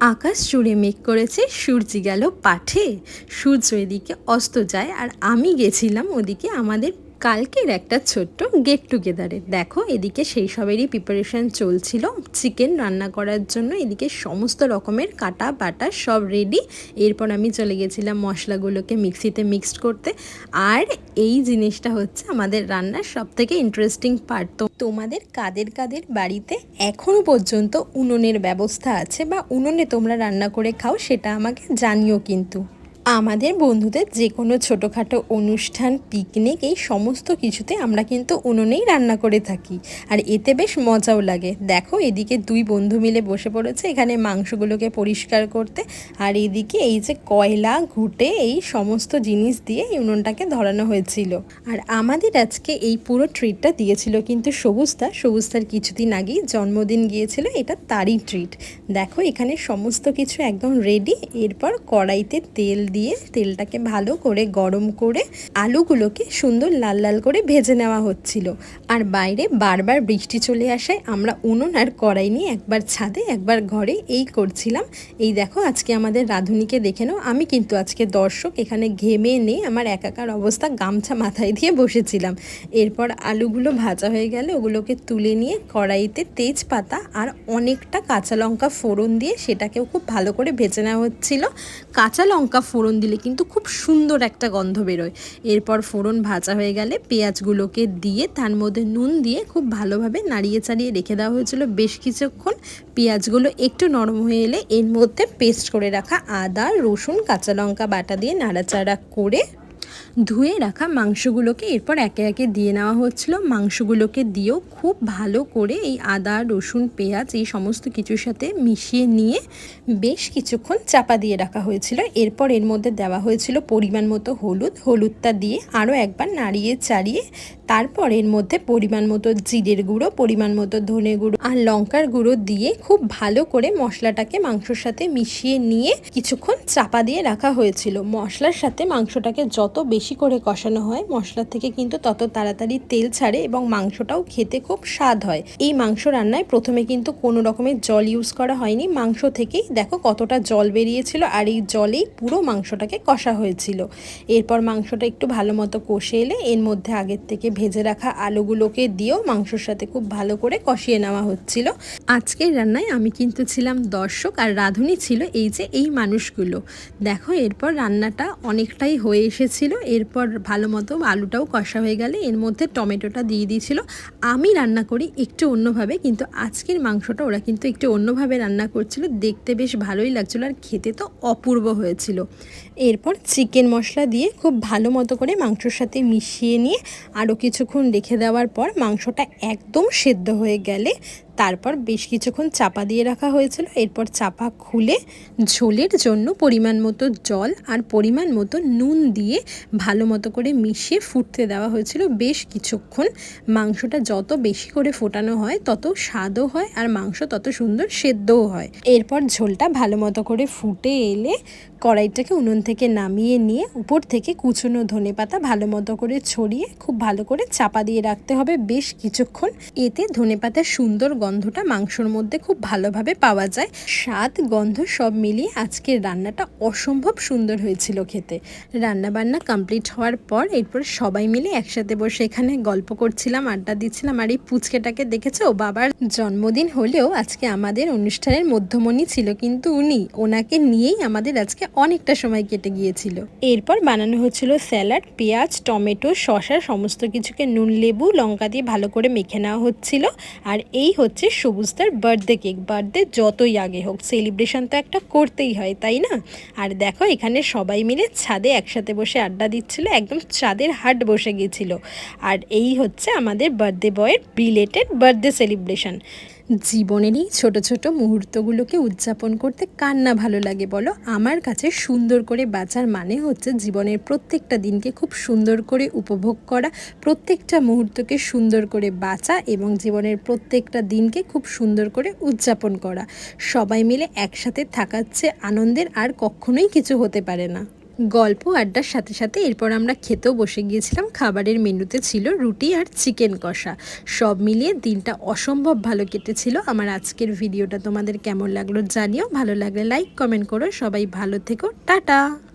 আকাশ জুড়ে মেঘ করেছে, সূর্যি গেল পাঠে। সূর্য এদিকে অস্ত যায় আর আমি গেছিলাম ওদিকে আমাদের কালকের একটা ছোট্ট গেট টুগেদারে দেখো, এদিকে সেই সবেরই প্রিপারেশন চলছিল। চিকেন রান্না করার জন্য এদিকে সমস্ত রকমের কাটা বাটা সব রেডি এরপর আমি চলে গেছিলাম মশলাগুলোকে মিক্সিতে মিক্সড করতে। আর এই জিনিসটা হচ্ছে আমাদের রান্নার সব থেকে ইন্টারেস্টিং পার্ট তো তোমাদের কাদের কাদের বাড়িতে এখনও পর্যন্ত উনুনের ব্যবস্থা আছে বা উনুনে তোমরা রান্না করে খাও সেটা আমাকে জানিও কিন্তু। আমাদের বন্ধুদের যে কোনো ছোটোখাটো অনুষ্ঠান পিকনিক এই সমস্ত কিছুতে আমরা কিন্তু উনুনেই রান্না করে থাকি। আর এতে বেশ মজাও লাগে। দেখো, এদিকে দুই বন্ধু মিলে বসে পড়েছে এখানে মাংসগুলোকে পরিষ্কার করতে। আর এদিকে এই যে কয়লা, ঘুটে, এই সমস্ত জিনিস দিয়ে এই উনুনটাকে ধরানো হয়েছিল। আর আমাদের আজকে এই পুরো ট্রিটটা দিয়েছিল কিন্তু সবুজদা। সবুজদার কিছুদিন আগেই জন্মদিন গিয়েছিল, এটা তারই ট্রিট দেখো, এখানে সমস্ত কিছু একদম রেডি এরপর কড়াইতে তেল দিয়ে দিয়ে তেলটাকে ভালো করে গরম করে আলুগুলোকে সুন্দর লাল লাল করে ভেজে নেওয়া হচ্ছিল। আর বাইরে বারবার বৃষ্টি চলে আসায় আমরা উনুন আর কড়াই নিয়ে একবার ছাদে, একবার ঘরে এই করছিলাম। এই দেখো আজকে আমাদের রাঁধুনিকে দেখে নাও। আমি কিন্তু আজকে দর্শক, এখানে ঘেমে নেই, আমার একাকার অবস্থা গামছা মাথায় দিয়ে বসেছিলাম। এরপর আলুগুলো ভাজা হয়ে গেলে ওগুলোকে তুলে নিয়ে কড়াইতে তেজপাতা আর অনেকটা কাঁচা লঙ্কা ফোড়ন দিয়ে সেটাকেও খুব ভালো করে ভেজে নেওয়া হচ্ছিল। কাঁচা লঙ্কা ফোড়ন দিলে কিন্তু খুব সুন্দর একটা গন্ধ বেরোয়। এরপর ফোড়ন ভাজা হয়ে গেলে পেঁয়াজগুলোকে দিয়ে তার মধ্যে নুন দিয়ে খুব ভালোভাবে নাড়িয়ে চাড়িয়ে রেখে দেওয়া হয়েছিল। বেশ কিছুক্ষণ পেঁয়াজগুলো একটু নরম হয়ে এলে এর মধ্যে পেস্ট করে রাখা আদা, রসুন, কাঁচা লঙ্কা বাটা দিয়ে নাড়াচাড়া করে ধুয়ে রাখা মাংসগুলোকে এরপর একে একে দিয়ে নেওয়া হচ্ছিল। মাংসগুলোকে দিয়েও খুব ভালো করে এই আদা, রসুন, পেঁয়াজ এই সমস্ত কিছুর সাথে মিশিয়ে নিয়ে বেশ কিছুক্ষণ চাপা দিয়ে রাখা হয়েছিল। এরপর এর মধ্যে দেওয়া হয়েছিল পরিমাণ মতো হলুদ। হলুদটা দিয়ে আরও একবার নাড়িয়ে চাড়িয়ে তারপর এর মধ্যে পরিমাণ মতো জিরের গুঁড়ো, পরিমাণ মতো ধনে গুঁড়ো আর লঙ্কার গুঁড়ো দিয়ে খুব ভালো করে মশলাটাকে মাংসর সাথে মিশিয়ে নিয়ে কিছুক্ষণ চাপা দিয়ে রাখা হয়েছিল। মশলার সাথে মাংসটাকে যত বেশি করে কষানো হয়, মশলা থেকে কিন্তু তত তাড়াতাড়ি তেল ছাড়ে এবং মাংসটাও খেতে খুব স্বাদ হয়। এই মাংস রান্নায় প্রথমে কিন্তু কোনো রকমের জল ইউজ করা হয়নি। মাংস থেকেই দেখো কতটা জল বেরিয়েছিল আর এই জলেই পুরো মাংসটাকে কষা হয়েছিল। এরপর মাংসটা একটু ভালো মতো কষে এলে এর মধ্যে আগের থেকে ভেজে রাখা আলুগুলোকে দিয়েও মাংসর সাথে খুব ভালো করে কষিয়ে নেওয়া হচ্ছিল। আজকের রান্নায় আমি কিন্তু ছিলাম দর্শক আর রাঁধুনি ছিল এই যে এই মানুষগুলো। দেখো, এরপর রান্নাটা অনেকটাই হয়ে এসেছিল। এরপর ভালো মতো আলুটাও কষা হয়ে গেলে এর মধ্যে টমেটোটা দিয়ে দিয়েছিল। আমি রান্না করি একটু অন্যভাবে, কিন্তু আজকের মাংসটা ওরা কিন্তু একটু অন্যভাবে রান্না করছিল। দেখতে বেশ ভালোই লাগছিল আর খেতে তো অপূর্ব হয়েছিল। এরপর চিকেন মশলা দিয়ে খুব ভালো মতো করে মাংসর সাথে মিশিয়ে নিয়ে আরও কিছুক্ষণ রেখে দেওয়ার পর মাংসটা একদম সেদ্ধ হয়ে গেলে তারপর বেশ কিছুক্ষণ চাপা দিয়ে রাখা হয়েছিল। এরপর চাপা খুলে ঝোলের জন্য পরিমাণ মতো জল আর পরিমাণ মতো নুন দিয়ে ভালো মতো করে মিশিয়ে ফুটতে দেওয়া হয়েছিল। বেশ কিছুক্ষণ মাংসটা যত বেশি করে ফোটানো হয়, তত স্বাদও হয় আর মাংস তত সুন্দর সেদ্ধও হয়। এরপর ঝোলটা ভালো মতো করে ফুটে এলে কড়াইটাকে উনুন থেকে নামিয়ে নিয়ে উপর থেকে কুচনো ধনে পাতা ভালো মতো করে ছড়িয়ে খুব ভালো করে চাপা দিয়ে রাখতে হবে। বেশ কিছুক্ষণ এতে ধনে পাতার সুন্দর গন্ধটা মাংসর মধ্যে খুব ভালোভাবে পাওয়া যায়। স্বাদ, গন্ধ সব মিলিয়ে আজকের রান্নাটা অসম্ভব সুন্দর হয়েছিল খেতে। রান্না বান্না কমপ্লিট হওয়ার পর এরপর সবাই মিলে একসাথে বসে এখানে গল্প করছিলাম, আড্ডা দিচ্ছিলাম আর এই পুচকেটাকে দেখেছ? বাবার জন্মদিন হলেও আজকে আমাদের অনুষ্ঠানের মধ্যমণি ছিল কিন্তু উনি, ওনাকে নিয়েই আমাদের আজকে অনেকটা সময় কেটে গিয়েছিল। এরপর বানানো হচ্ছিল স্যালাড, পেঁয়াজ, টমেটো শশা সমস্ত কিছুকে নুন, লেবু, লঙ্কা দিয়ে ভালো করে মেখে নেওয়া হচ্ছিল। আর এই হচ্ছে সবুজদার বার্থডে কেক বার্থডে যতই আগে হোক সেলিব্রেশন তো একটা করতেই হয়, তাই না? আর দেখো, এখানে সবাই মিলে ছাদে একসাথে বসে আড্ডা দিচ্ছিল, একদম চাঁদের হাট বসে গিয়েছিল আর এই হচ্ছে আমাদের বার্থডে বয়ের রিলেটেড বার্থডে সেলিব্রেশন জীবনের এই ছোটো ছোটো মুহূর্তগুলোকে উদযাপন করতে কার না ভালো লাগে বলো? আমার কাছে সুন্দর করে বাঁচার মানে হচ্ছে জীবনের প্রত্যেকটা দিনকে খুব সুন্দর করে উপভোগ করা, প্রত্যেকটা মুহূর্তকে সুন্দর করে বাঁচা এবং জীবনের প্রত্যেকটা দিনকে খুব সুন্দর করে উদযাপন করা। সবাই মিলে একসাথে থাকাচ্ছে আনন্দের আর কখনোই কিছু হতে পারে না। গল্প, আড্ডার সাথে সাথে এরপর আমরা খেতেও বসে গিয়েছিলাম। খাবারের মেনুতে ছিল রুটি আর চিকেন কষা। সব মিলিয়ে দিনটা অসম্ভব ভালো কেটেছিল। আমার আজকের ভিডিওটা তোমাদের কেমন লাগল জানিও। ভালো লাগলে লাইক, কমেন্ট করো। সবাই ভালো থেকো। টাটা!